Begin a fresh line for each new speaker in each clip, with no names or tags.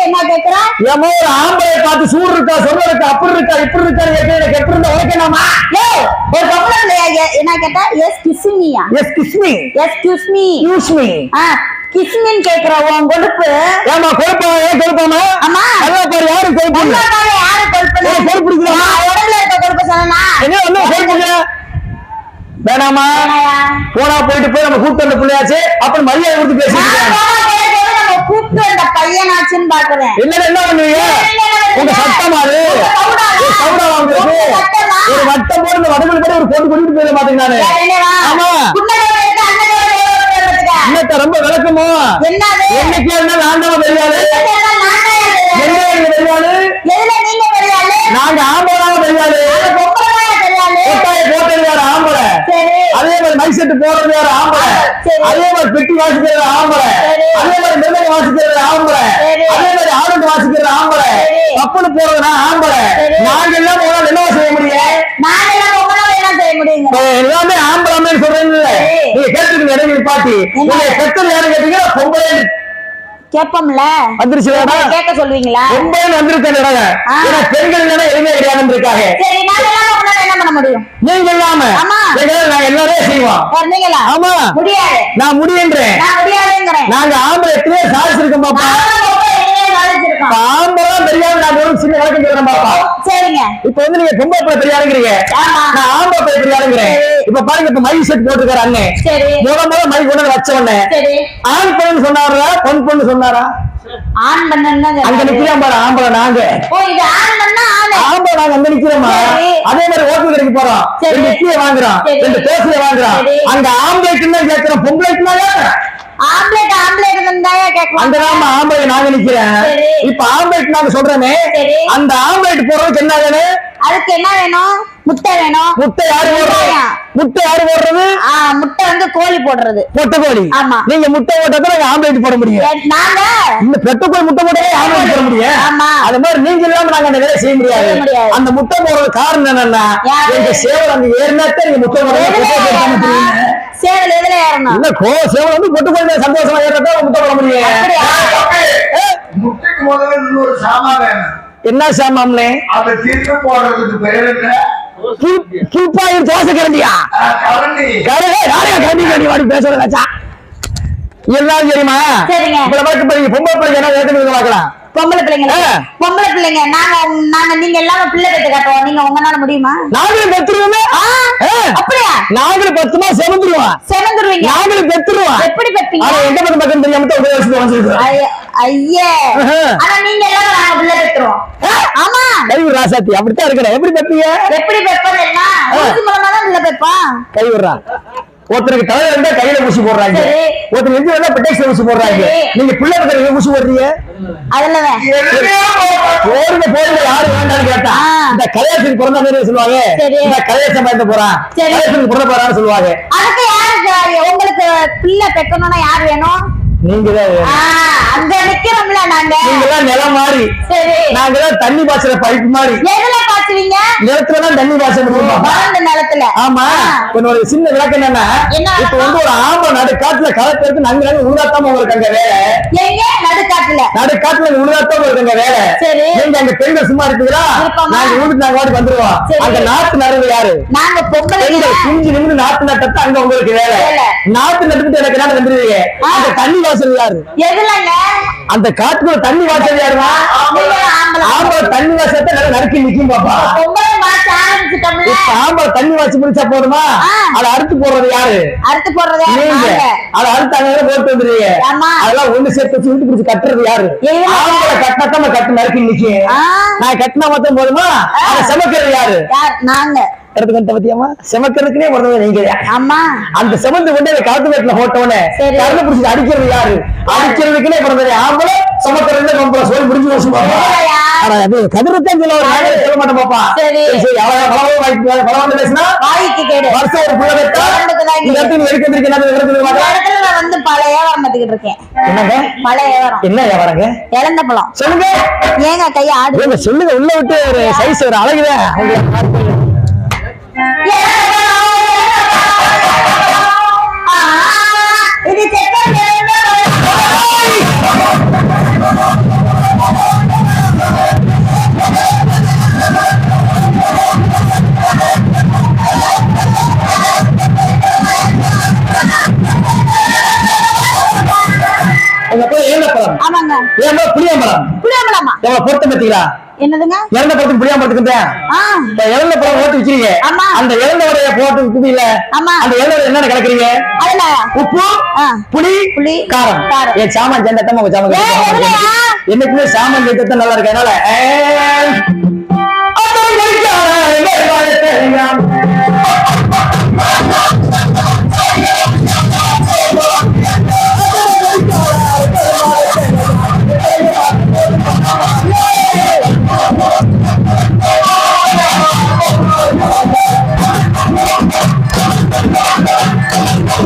என்ன கேக்குற
ஏம்மா ஒரு ஆம்பளை பார்த்து சூடு இருக்கா சொல்ல இருக்கா அப்படி இருக்கா இப்படி எனக்கு எப்படி இருந்தா
ஒரு என்ன கேட்டா yes கிஸ்மியா
yes kiss me
excuse me
use me
ஆ கிஸ்மின்னு கேக்குற உன் கொழுப்பு?
ஏமா கொழுப்பா ஏன் கொழுப்பாமா
ஆமா.
நல்லா பாரு கொழுப்பு
யாரு கொழுப்பு
கொழுப்பு?
உடம்புல சொன்னா
என்ன என்ன? வேணாமா? போனா போயிட்டு போய் நம்ம கூப்பிட்டு வந்த பிள்ளையாச்சு. அப்புறம் மரியாதை கொடுத்து பேசிட்டு
கூப்பிட்டு வந்த பையனாச்சுன்னு பாக்குறேன்
என்ன என்ன பண்ணுவீங்க? உங்க சட்டம் அது ஒரு சவுடா வாங்குறது. ஒரு வட்டம் போட்டு இந்த போட்டு ஒரு போட்டு கொண்டு போயிட மாட்டேங்க நானு. ஆமா. இன்னத்த ரொம்ப விளக்கமோ? என்னைக்கு இருந்தாலும் ஆண்டவன் தெரியாது? என்ன தெரியாது
நீங்க
ஆம்பளாக தெரியாது போட்டது வேற ஆம்பளை. அதே மாதிரி மைக் செட்டு போடுறது வேற ஆம்பளை. அதே மாதிரி பெட்டி வாசிக்கிறது ஆம்பளை. அதே மாதிரி மிருதங்க வாசிக்கிறது ஆம்பளை. அதே மாதிரி ஆளுங்க வாசிக்கிறது ஆம்பளை. கப்பல் போறதுனா ஆம்பளை. நாங்க எல்லாம் போனா என்ன செய்ய முடியும் எல்லாமே ஆம்பளாமே சொல்றீங்கல்ல
சரி.
நீங்க கேட்டுருக்கீங்க இடைவெளி பாட்டி? நீங்க பெத்தல் யாரும் கேட்டீங்க பொம்பளை
கேட்போம்ல
வந்துருச்சு வேடா
கேட்க சொல்லுவீங்களா?
பொம்பளை வந்திருக்கேன் இடங்க
ஆ.
ஏன்னா பெண்கள் இல்லைன்னா எதுவுமே கிடையாது இருக்காங்க
சரி பொம்பளை என்ன பண்ண முடியும்?
நீங்க இல்லாம நாங்க எல்லாரையும் செய்வோம்.
இருந்தீங்களா
ஆமா.
முடியாது.
நான் முடியன்றேன்.
நான் முடியாதுங்கிறேன்.
நாங்க ஆம்பளை எத்தனையோ சாதிச்சிருக்கோம் பாப்பா. ஆம்பளை தெரியாம நான் ஒரு சின்ன வழக்கம் சொல்றேன் பாப்பா.
சரிங்க.
இப்ப வந்து நீங்க பொம்பளை பிள்ளை பெரியாருங்கிறீங்க
ஆமா.
நான் ஆம்பளை பிள்ளை
சரி.
இப்ப பாருங்க இப்ப மைக் செட் போட்டுருக்காரு அண்ணன்
சரி.
முத முத மைக் கொண்டு வச்ச உடனே.
சரி.
ஆண் பொண்ணு சொன்னாரா பொன் பொண்ணு சொன்னாரா?
ஆன் பண்ணா
அங்க நிக்கிறோம் பாரு ஆம்பளை நாங்க. ஆம்பளை நாங்க அங்க நிக்கிறோமா. அதே மாதிரி ஓட்டு கடைக்கு போறோம்.
சரி.
ரெண்டு இட்லியை வாங்குறோம். ரெண்டு தோசையை வாங்குறோம். அங்க ஆம்பளைக்குன்னு கேட்கிறோம் பொம்பளைக்குன்னா
ஆம்லேட் ஆம்லேட் இருந்தாயா கேட்கலாம்
அந்த நாம ஆம்பளை நாங்க நிக்கிறேன். இப்ப ஆம்பளைட் நாங்க சொல்றோமே. அந்த ஆம்பளைட் போடுறதுக்கு என்ன வேணும்?
அதுக்கு என்ன வேணும்? முட்டை வேணும்.
முட்டை யாரு போடுறது. முட்டை யாரு போடுறது?
முட்டை வந்து கோழி போடுறது.
பொட்டை கோழி
ஆமா.
நீங்க முட்டை போட்டா நாங்க ஆம்பளைட் போட முடியும்.
நாங்க?
இந்த பெட்ட கோழி முட்டை போட்டா ஆம்பளைட் போட முடியும்.
ஆமா.
அது மாதிரி நீங்க இல்லாம நாங்க அந்த வேலையை செய்ய முடியாது. அந்த முட்டை போடுறது காரணம் என்னன்னா? எங்க சேவல் அங்க ஏறினாத்தான் நீங்க முட்டை போடுறது பொட்டை.
சேவல் எதுல ஏறணும்?
இல்ல கோ சேவல் வந்து பொட்டு கோழி சந்தோஷமா ஏறதான் முட்டை போட முடியும்
முட்டைக்கு முதல்ல இன்னொரு சாமான் வேணும்.
என்ன சாமாம்னே
அதை திருப்பி போடுறதுக்கு பேர் என்ன?
கில்பாயின் தோசை
ஆ, கரண்டி.
கரே யாரையா கண்டி கண்டி வாடி பேசுறது வச்சா எல்லாரும் தெரியுமா?
சரிங்க.
இப்ப நீங்க பொம்பளை பிள்ளைங்க என்ன ஏற்கனவே பார்க்கலாம்.
பொம்பளை பிள்ளைங்க. பொம்பளை பிள்ளைங்க. நாங்க நாங்க நீங்க எல்லாமே பிள்ளை பெற்று காட்டுவோம். நீங்க உங்களால முடியுமா?
நாங்களும் பெத்துருவோமே.
ஆ, அப்படியா?
நாங்களும் பத்துமா செவந்துருவோம்
செவந்துருவீங்க.
நாங்களும் பெத்துருவோம்
எப்படி
ஆனா எந்த பக்கம் பக்கம் தெரியாம தான் வயசுல வந்துருக்கோம்
ஐய-. ஆனா நீங்க எல்லாரும் நாங்க பிள்ளை பெற்றுருவோம் ஆமா.
கைவிடு ராசாத்தி அப்படித்தான் இருக்கிறேன். எப்படி பெப்பீங்க?
எப்படி ஊசி மூலமா தான் பிள்ளை பெப்போம்.
கைவிடுறா. ஒருத்தருக்கு தலையில இருந்தா கையில ஊசி போடுறாங்க. ஒருத்தர் நெஞ்சு வந்தா பெட்டெக்ஸ் ஊசி போடுறாங்க. நீங்க பிள்ளை பக்கத்துல ஊசி போடுறீங்க. போடுங்க போடுங்க. யாரு வேண்டாம்னு கேட்டா. இந்த கலையாசத்துக்கு பிறந்த மாதிரி சொல்லுவாங்க. இந்த கலையாசம் பயந்து போறான்.
சரி.
கலையாசத்துக்கு பிறந்த போறான்னு சொல்லுவாங்க.
அதுக்கு யாருக்கு உங்களுக்கு பிள்ளை பெக்கணும்னா யார் வேணும்?
நீங்க
அங்க நிக்கிறோம்ல நாங்க.
நீங்க நிலம் மாதிரி நாங்க தான் தண்ணி பாய்ச்சுற பைப் மாதிரி
பாத்துவீங்க
நிலத்துல தான் தண்ணி முடியும்
வறண்ட நிலத்துல.
ஆமா. என்னோட சின்ன விளக்கம் என்னன்னா
என்ன
இப்ப? வந்து ஒரு ஆம்பளை நடு காட்டுல களத்துல இருக்கு நாங்க நாங்க உருளாத்தாம அங்க வேலை.
எங்க நடுக்காட்டுல?
நடு காட்டுல உருளாத்தாம அங்க வேலை.
சரி.
நீங்க அங்க பெண்கள் சும்மா இருக்கீங்களா? நாங்க வீட்டுக்கு நாங்க வாடி வந்துருவோம். அங்க நாட்டு நடுவு யாரு?
நாங்க பொம்பளை
பெண்கள் குஞ்சு நிமிந்து நாட்டு நட்டத்தை அங்க உங்களுக்கு வேலை. நாட்டு நட்டுக்கிட்டு எனக்கு என்ன வந்துருவீங்க. அந்த தண்ணி வாசல் யாரு?
எதுலங்க?
அந்த காட்டுக்குள்ள தண்ணி வாசல் யாருமா?
ஆம்பளை
ஆம்பளை தண்ணி வாசத்தை நல்லா நறுக்கி நிக்கும் பாப்பா. ஆம்பளை தண்ணி வாசி முடிச்சா போதுமா. அதை அறுத்து போடுறது யாரு
அறுத்து போடுறது?
நீங்க. அதை அறுத்து அங்க போட்டு வந்துருவீங்க
ஆமா.
அதெல்லாம் ஒண்ணு சேர்த்து வச்சு இழுத்து பிடிச்சு கட்டுறது யாரு. ஆம்பளை கட்டினா கட்டு நறுக்கி நிக்கி. நான் கட்டினா மட்டும் போதுமா. அதை செமக்கிறது யார்
நாங்க
எடுத்து கட்ட பத்தியாமா செமக்கிறதுக்குனே பிறந்தவங்க நீங்க.
அம்மா
அந்த செமந்து கொண்டு அந்த காத்து வீட்டுல போட்டவனே
சரி.
கருணை பிடிச்சி அடிக்கிறது யாரு? அடிக்கிறதுக்குனே பிறந்தது ஆம்பளை சமக்கிறது பொம்பளை சொல்லி முடிஞ்சு அது கதிரத்தான் சொல்ல சொல்ல மாட்டேன் பாப்பா.
சரி.
அவ்வளவு வாய்ப்பு பலம் வந்து பேசினா
வாய்க்கு கேடு.
வருஷம் ஒரு புள்ள
தான்
இந்த இடத்துல எடுக்க இருக்கு என்ன எடுக்கிறது
இந்த
மாட்டேன்.
இடத்துல நான் வந்து பல வியாபாரம் பார்த்துக்கிட்டு இருக்கேன்.
என்னங்க?
பல வியாபாரம்.
என்ன வியாபாரங்க?
இழந்த பழம்.
சொல்லுங்க.
ஏங்க கையை ஆடு.
சொல்லுங்க. உள்ள விட்டு ஒரு சைஸ் ஒரு அழகுதான்.
ஆமாங்க.
ஏன் புளியம்பழம்?
புளியம்பழமா?
எவ்வளவு பொருத்தம் பத்தீங்களா
என்னதுங்க?
இறந்த பழத்துக்கு புளியாம்பழத்துக்கு
ஆ.
இப்ப இறந்த பழம் ஓட்டு வச்சிருக்கீங்க. அந்த இறந்த உடைய போட்டு விக்குதீங்கள
ஆமா.
அந்த இறந்த என்னென்ன கலக்குறீங்க? உப்பு. புளி
புளி,
காரம். என் சாமான் சேர்ந்தா உங்க சாமான்? என்னைக்குமே சாமான் சேர்த்தா நல்லா இருக்கு அதனால ஏய்,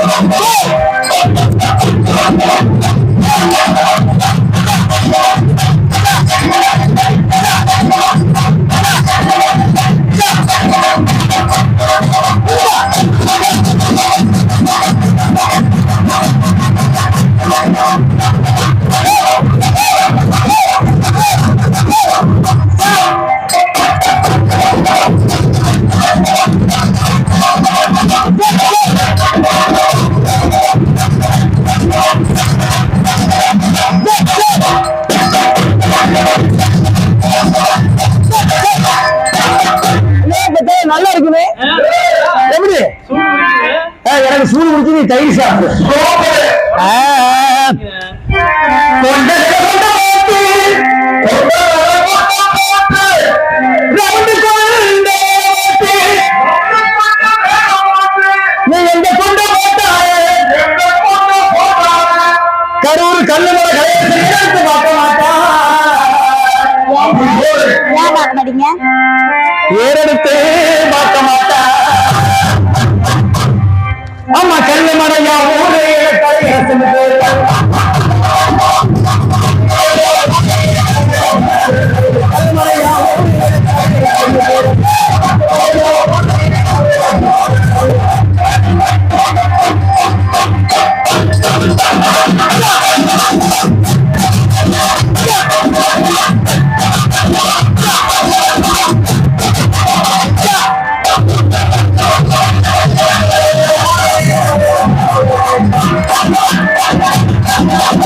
Oh! நல்லா இருக்குமே எப்படி எனக்கு சூடு முடிச்சு நீ தயிர் சாப்பிடு.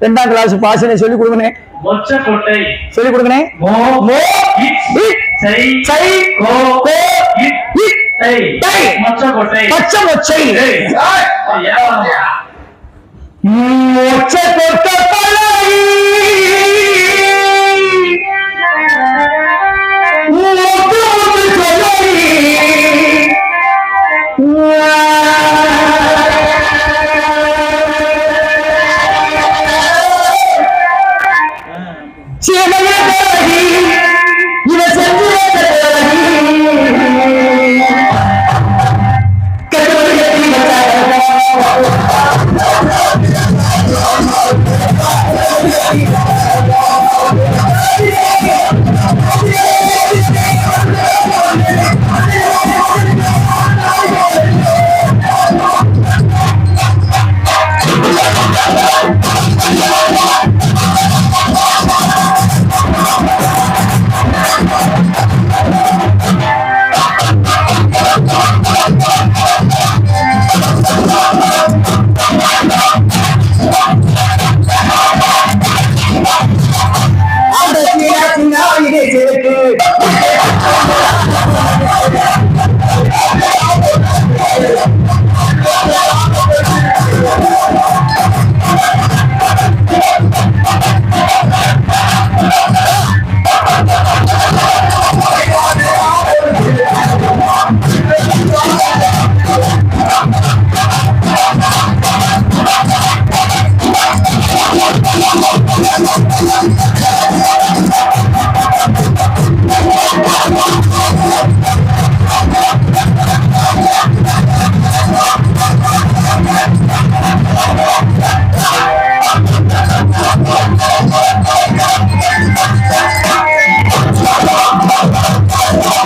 ரெண்டாம் கிளாஸ் பாசனை சொல்லி
கொட்டை
சொல்லி கொடுங்கண்ணே.
மோ
மோ
இட்,
இட்,
செய்
சை
கோ
கோ
இட்,
இட்,
டை.
டை.
மொச்ச கொட்டை
பச்சை மொச்சை
ஏய், ஐயா.
மொச்ச கொட்ட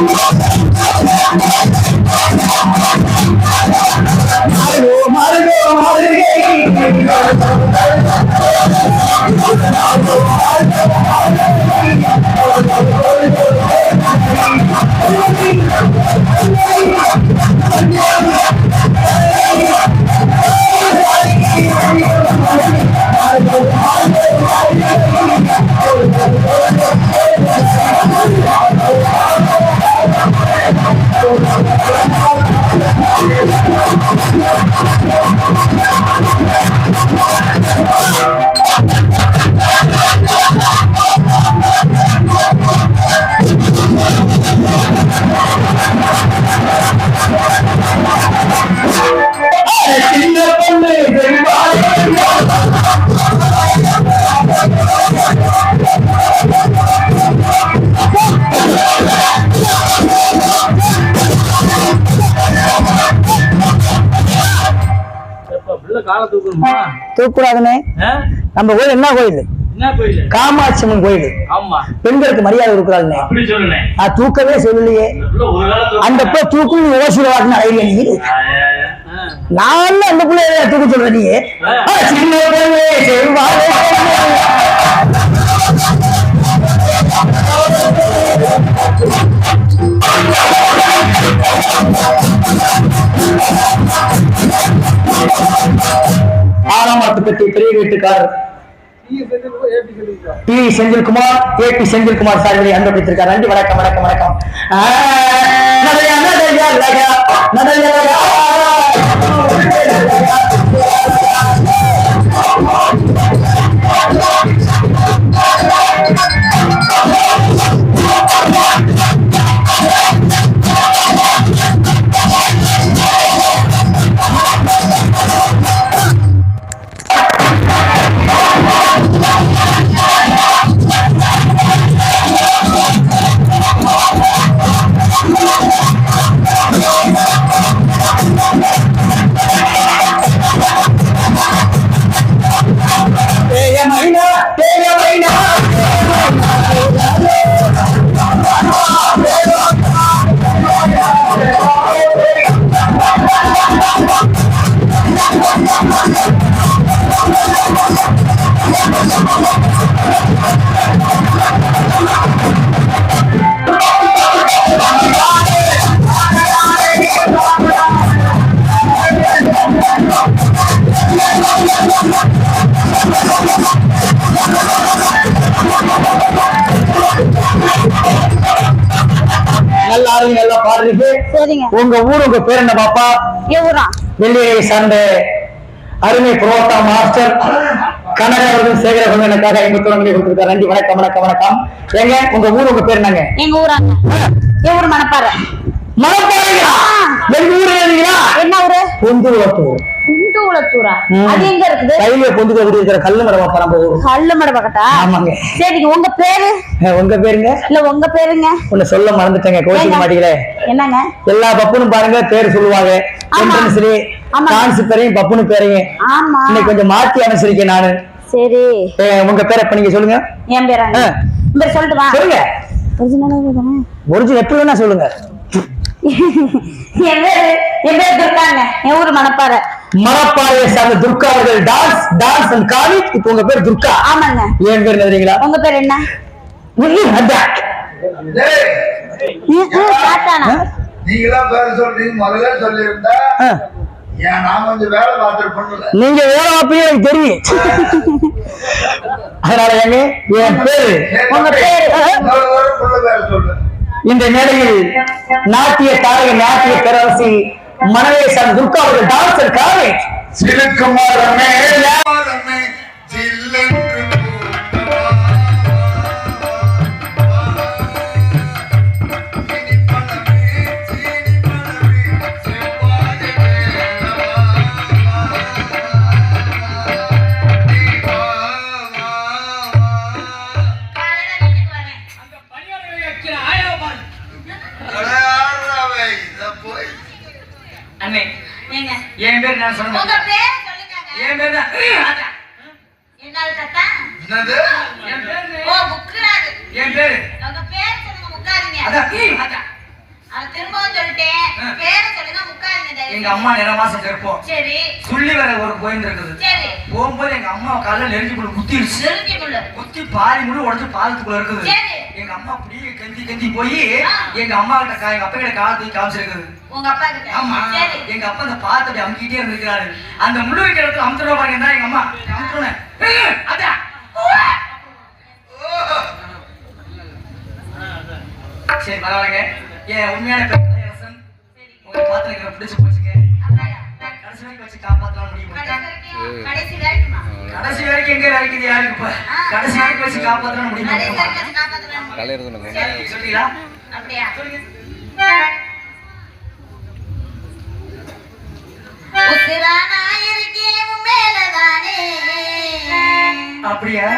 Oh,
தூக்கூடாதுனே? நம்ம கோயில் என்ன கோயில்? காமாட்சி அம்மன் கோயில். பெண்களுக்கு மரியாதை
சொல்லுனேன்
நான் தூக்கவே சொல்லலையே. அந்த பிள்ளை தூக்கும் யோசிச்சு வாட்டின ஐடியா நீ. நான் அந்த பிள்ளைய தூக்க சொல்ற நீ? சின்ன ஆறாம் பெட்டி பெரிய வீட்டுக்காரர் P Senthilkumar A P Senthilkumar sir இவரை அன்பளித்திருக்கார் நன்றி வணக்கம் வணக்கம் வணக்கம். ஆடுறீங்க எல்லாம் பாடுறீங்க
சரிங்க.
உங்க ஊர் உங்க பேர் என்ன பாப்பா? வெள்ளியை சார்ந்த அருமை புரோட்டா மாஸ்டர் கனகா அவர்கள் சேகர கொண்டு எனக்காக ஐம்பத்தி ஒன்று கொடுத்திருக்காரு. நன்றி வணக்கம் வணக்கம் வணக்கம். ஏங்க உங்க ஊர் உங்க பேர் என்னங்க?
எங்க ஊராங்க. என் ஊர் மணப்பாறை?
மனப்பாறைங்களா எங்க ஊர்
என்ன ஊரு?
பொந்து குளத்தூர்
குண்டு உளத்தூரா
ம்.
அது எங்க இருக்குது?
கையில பொந்து குளத்தூர் இருக்கிற கல்லு மரம் பரம்ப ஊர்?
கல்லு
ஆமாங்க.
சரிங்க உங்க பேரு?
உங்க பேருங்க?
இல்ல உங்க பேருங்க.
உன்னை சொல்ல மறந்துட்டேங்க கோச்சிக்க? மாட்டீங்களே
என்னங்க?
எல்லா பப்புனும் பாருங்க பேர் சொல்லுவாங்க. என்ட்ரன்ஸ்லயே. டான்ஸ் பேரையும் பப்புனு பேரையும்.
ஆமா.
இன்னைக்கு கொஞ்சம் மாத்தி அமைச்சிருக்கேன் நானு.
சரி.
உங்க பேரை இப்ப நீங்க சொல்லுங்க.
என். என் பேர் சொல்லட்டுமா
சொல்லுங்க. ஒரிஜினல் எப்படி வேணா சொல்லுங்க.
என் பேரு என் பேர் துர்காங்க. என் ஊர் மணப்பாறை.
மரப்பாறையை சார்ந்த துர்கா அவர்கள் டான்ஸ் டான்ஸ் அண்ட் காலேஜ் இப்போ உங்க பேர் துர்கா?
ஆமாங்க.
ஏன் பேர் தெரியுங்களா?
உங்க பேர் என்ன?
நீங்களாம் பேர் சொல்றீங்க முதல்ல சொல்லியிருந்தா
நீங்க வேலை பார்ப்பீங்க எனக்கு தெரியும். அதனால ஏங்க என் பேரு?
உங்க பேரு?
இந்த மேடையில் நாட்டிய தாரக நாட்டிய பேரரசி மனதை சார்ந்த துர்கா அவர்கள் டான்ஸ் அண்ட் காலேஜ்
சிலுக்கு மரமே
ஏங்க?
என் பேர் நான் சொன்னேன். என் பேர் தான்.
என்னது
என் பேரு? என் பேரு?
உங்க பேர் சொல்லுங்க முக்காதீங்க
அதான். அதான்.
அது திரும்பவும் சொல்லிட்டேன். பேரை
எங்க அம்மா நிற மாசம் கருப்போம்
சரி.
சுள்ளி வர ஒரு கோயில் இருக்குது.
சரி.
போகும்போது எங்க அம்மா காலையில நெருங்கி போய் குத்திருச்சு.
நிறுத்திக்குள்ள
குத்தி பாதி முழு உடச்சு பாலத்துக்குள்ள இருக்குது. எங்க அம்மா அப்படியே கெஞ்சி கெஞ்சி போய். எங்க அம்மா கிட்ட எங்க அப்பா கிட்ட கால தூக்கி காமிச்சிருக்குது.
உங்க அப்பா கிட்ட?
ஆமா. எங்க அப்பா அந்த பாத்து அப்படி அமுக்கிட்டே இருந்திருக்கிறாரு. அந்த முள்ளு வைக்கிற இடத்துல அமுத்துறோம் பாருங்க தான் எங்க அம்மா. அமுத்துறேன். அதான் சரி பரவாயில்லைங்க. என் உண்மையான பேர் கலையரசன் உங்க பாத்து எனக்கு பிடிச்சு போச்சுங்க? கடைசி வரைக்கும் வச்சு காப்பாத்தலாம் முடியும்
கடைசி வரைக்கும்?
எங்க வரைக்குது யாருக்கு இப்ப? கடைசி வரைக்கும் வச்சு காப்பாத்தலாம் முடியும்
மேலதானே?
அப்படியா?